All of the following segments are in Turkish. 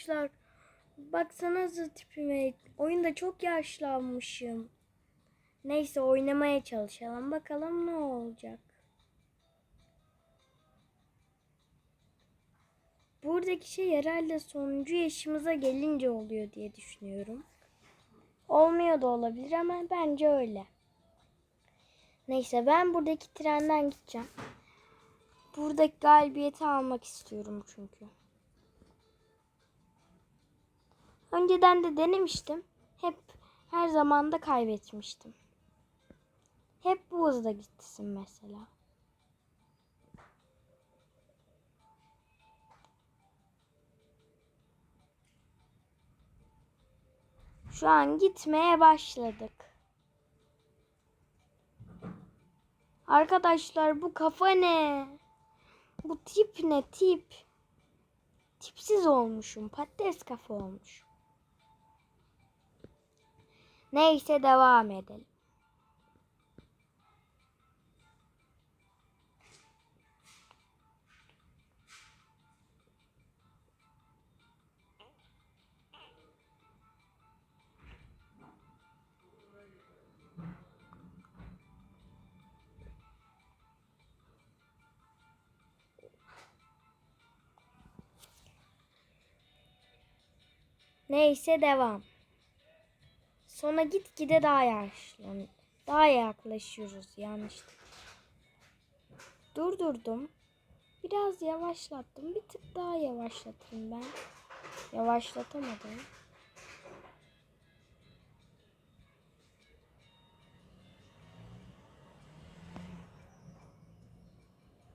Arkadaşlar baksanıza tipime. Oyunda çok yaşlanmışım. Neyse oynamaya çalışalım. Bakalım ne olacak. Buradaki şey herhalde sonuncu yaşımıza gelince oluyor diye düşünüyorum. Olmuyor da olabilir ama bence öyle. Neyse ben buradaki trenden gideceğim. Buradaki galibiyeti almak istiyorum çünkü. Önceden de denemiştim. Hep her zaman da kaybetmiştim. Hep bu hızda gitsin mesela. Şu an gitmeye başladık. Arkadaşlar bu kafa ne? Bu tip ne tip? Tipsiz olmuşum. Patates kafa olmuşum. Neyse devam edelim. Neyse devam. Sonra gitgide daha yaşlan daha yaklaşıyoruz yanlış. Durdurdum. Biraz yavaşlattım. Bir tık daha yavaşlatayım ben. Yavaşlatamadım.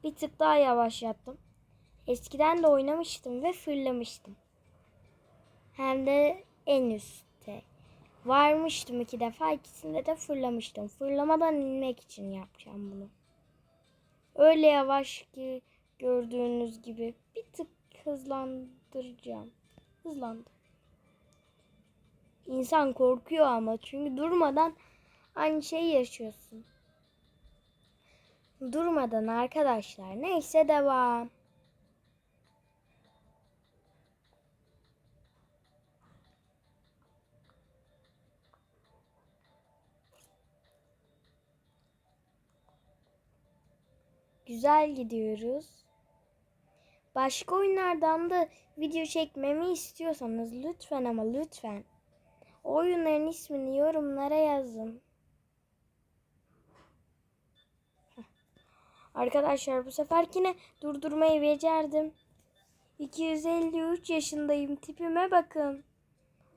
Bir tık daha yavaşlattım. Eskiden de oynamıştım ve fırlamıştım. Hem de en üstte. Varmıştım iki defa. ikisinde de fırlamıştım. Fırlamadan inmek için yapacağım bunu. Öyle yavaş ki gördüğünüz gibi bir tık hızlandıracağım. Hızlandı. İnsan korkuyor ama çünkü durmadan aynı şeyi yaşıyorsun. Durmadan arkadaşlar. Neyse devam. Güzel gidiyoruz. Başka oyunlardan da video çekmemi istiyorsanız lütfen ama lütfen oyunların ismini yorumlara yazın. Arkadaşlar bu seferkine durdurmayı becerdim. 253 yaşındayım. Tipime bakın.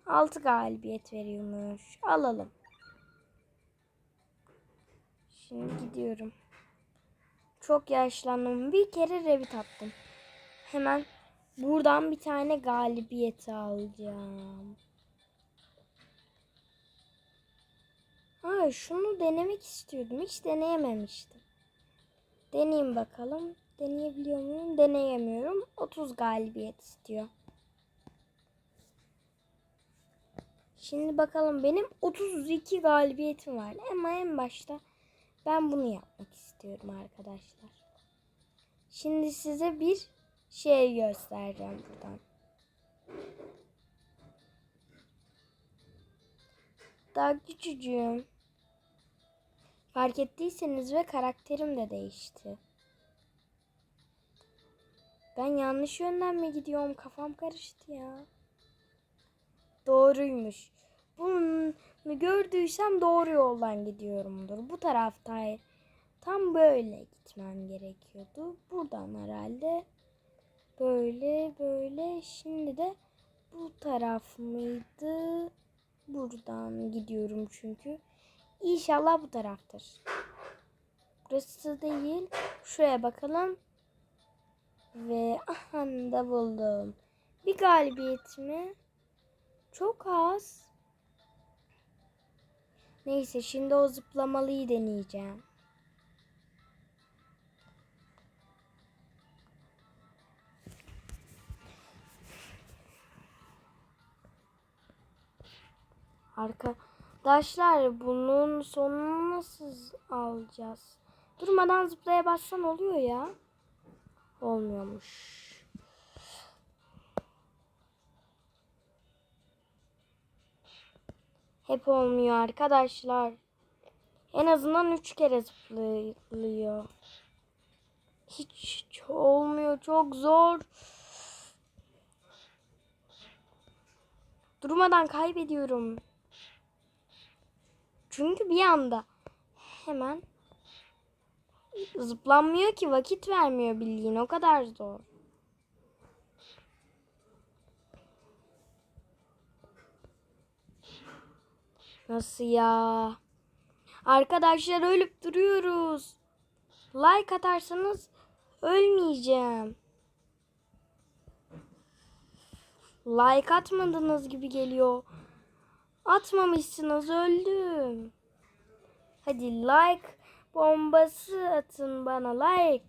6 galibiyet veriyormuş. Alalım. Şimdi gidiyorum. Çok yaşlandım. Bir kere revit attım. Hemen buradan bir tane galibiyeti alacağım. Ha şunu denemek istiyordum. Hiç deneyememiştim. Deneyeyim bakalım. Deneyebiliyor muyum? Deneyemiyorum. 30 galibiyet istiyor. Şimdi bakalım benim 32 galibiyetim var. Ama en başta ben bunu yapmak istiyorum arkadaşlar. Şimdi size bir şey göstereceğim buradan. Daha küçücüğüm. Fark ettiyseniz ve karakterim de değişti. Ben yanlış yönden mi gidiyorum? Kafam karıştı ya. Doğruymuş. Bunu gördüysem doğru yoldan gidiyorumdur. Bu tarafta tam böyle gitmem gerekiyordu. Buradan herhalde böyle böyle şimdi de bu taraf mıydı? Buradan gidiyorum çünkü. İnşallah bu taraftır. Burası değil. Şuraya bakalım. Ve aha da buldum. Bir galibiyet mi? Çok az. Neyse şimdi o zıplamalıyı deneyeceğim. Arkadaşlar bunun sonunu nasıl alacağız? Durmadan zıplaya bassan oluyor ya. Olmuyormuş. Hep olmuyor arkadaşlar. En azından üç kere zıplıyor. Hiç olmuyor. Çok zor. Durmadan kaybediyorum. Çünkü bir anda hemen zıplanmıyor ki vakit vermiyor bildiğin o kadar zor. Nasıl ya? Arkadaşlar ölüp duruyoruz. Like atarsanız ölmeyeceğim. Like atmadınız gibi geliyor. Atmamışsınız öldüm. Hadi like bombası atın bana like.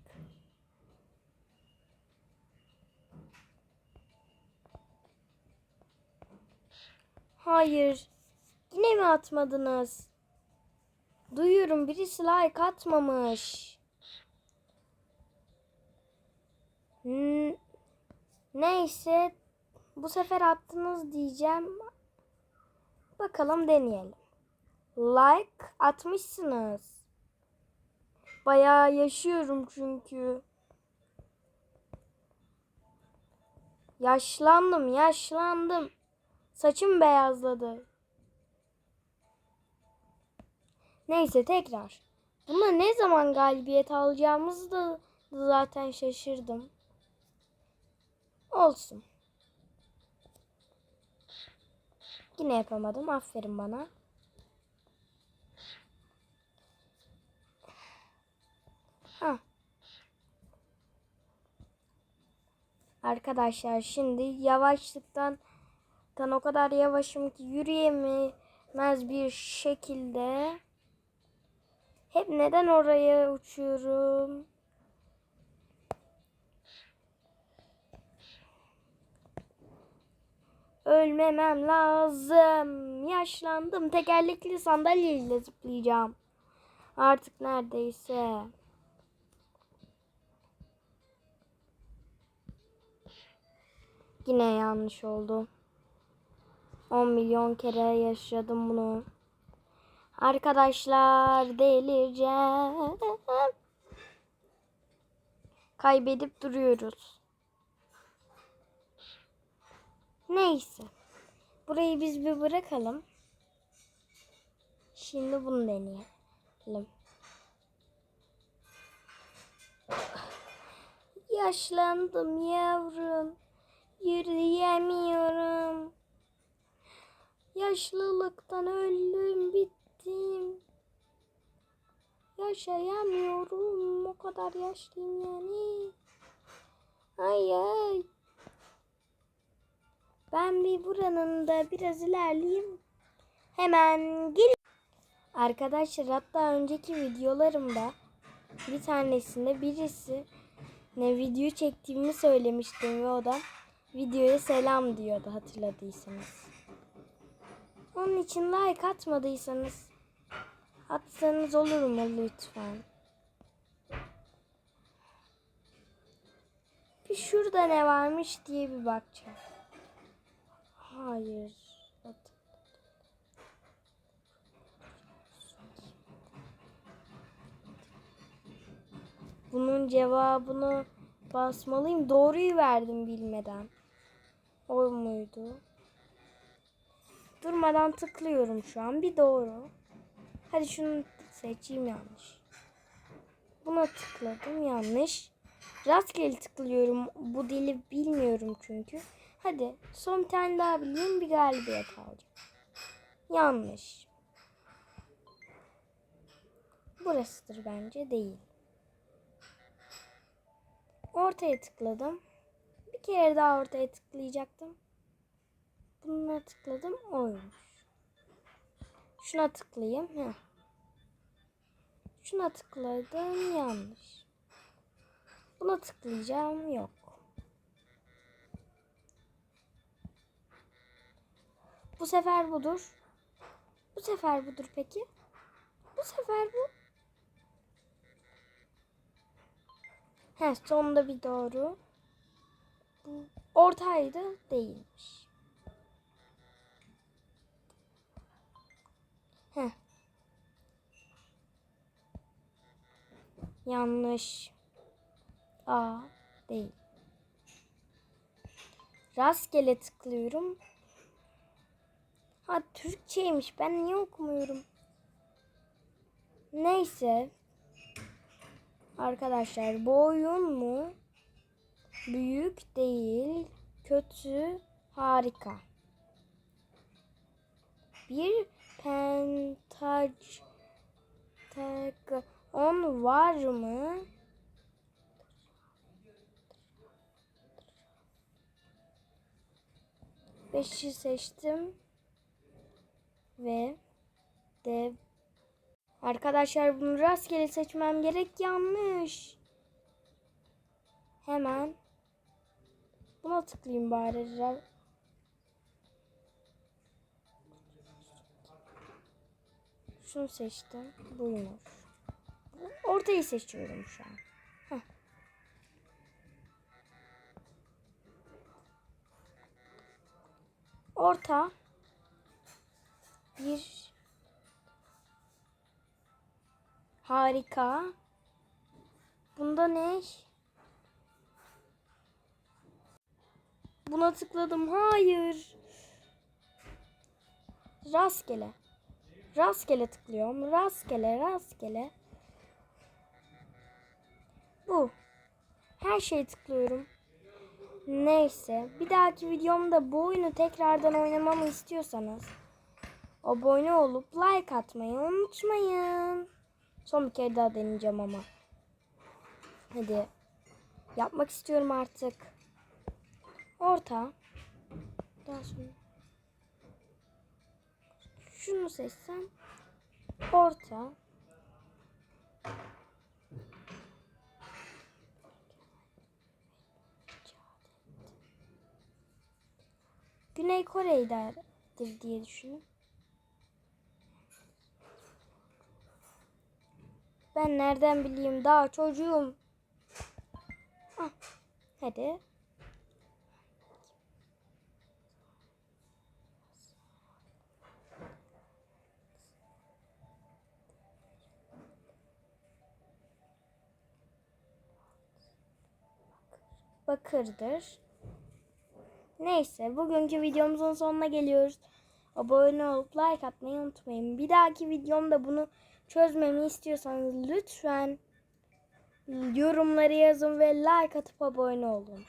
Hayır. Yine mi atmadınız? Duyuyorum birisi like atmamış. N- Neyse bu sefer attınız diyeceğim. Bakalım deneyelim. Like atmışsınız. Bayağı yaşıyorum çünkü. Yaşlandım, yaşlandım. Saçım beyazladı. Neyse tekrar. Buna ne zaman galibiyet alacağımızı da zaten şaşırdım. Olsun. Yine yapamadım. Aferin bana. Ha. Arkadaşlar şimdi yavaşlıktan tan o kadar yavaşım ki yürüyemez bir şekilde hep neden oraya uçuyorum? Ölmemem lazım. Yaşlandım. Tekerlekli sandalyeyle zıplayacağım. Artık neredeyse. Yine yanlış oldu. 10 milyon kere yaşadım bunu. Arkadaşlar delireceğim. Kaybedip duruyoruz. Neyse. Burayı biz bir bırakalım. Şimdi bunu deneyelim. Yaşlandım yavrum. Yürüyemiyorum. Yaşlılıktan öldüm bittim. Yaşayamıyorum. O kadar yaşlıyım yani. Ay ay. Ben bir buranın da biraz ilerleyeyim. Hemen gel. Arkadaşlar hatta önceki videolarımda bir tanesinde birisi ne video çektiğimi söylemiştim ve o da videoya selam diyordu hatırladıysanız. Onun için like atmadıysanız atsanız olur mu lütfen? Bir şurada ne varmış diye bir bakacağım. Hayır. Bunun cevabını basmalıyım. Doğruyu verdim bilmeden. O muydu? Durmadan tıklıyorum şu an. Bir doğru. Hadi şunu seçeyim yanlış. Buna tıkladım yanlış. Rastgele tıklıyorum. Bu dili bilmiyorum çünkü. Hadi son bir tane daha bileyim bir galibiyet alacağım. Yanlış. Burasıdır bence değil. Ortaya tıkladım. Bir kere daha ortaya tıklayacaktım. Buna tıkladım oymuş. Şuna tıklayayım. Heh. Şuna tıkladım yanlış. Buna tıklayacağım yok. Bu sefer budur. Bu sefer budur peki? Bu sefer bu. He sonunda bir doğru. Bu ortaydı değilmiş. Yanlış. A değil. Rastgele tıklıyorum. Ha Türkçeymiş. Ben niye okumuyorum? Neyse. Arkadaşlar bu oyun mu? Büyük değil. Kötü. Harika. Bir pentagram 10 var mı? Beşi seçtim. Ve dev. Arkadaşlar bunu rastgele seçmem gerek yanlış. Hemen buna tıklayayım bari. Şunu seçtim. Buymuş. Ortayı seçiyorum şu an. Orta. Bir. Harika. Bunda ne? Buna tıkladım. Hayır. Rastgele. Rastgele tıklıyorum. Rastgele, rastgele. Bu. Her şeyi tıklıyorum. Neyse. Bir dahaki videomda bu oyunu tekrardan oynamamı istiyorsanız abone olup like atmayı unutmayın. Son bir kere daha deneyeceğim ama. Hadi. Yapmak istiyorum artık. Orta. Daha sonra. Şunu seçsem. Orta. Güney Kore'dir diye düşünün. Ben nereden bileyim daha çocuğum. Ah, hadi. Bakırdır. Neyse bugünkü videomuzun sonuna geliyoruz. Abone olup like atmayı unutmayın. Bir dahaki videomda bunu çözmemi istiyorsanız lütfen yorumları yazın ve like atıp abone olun.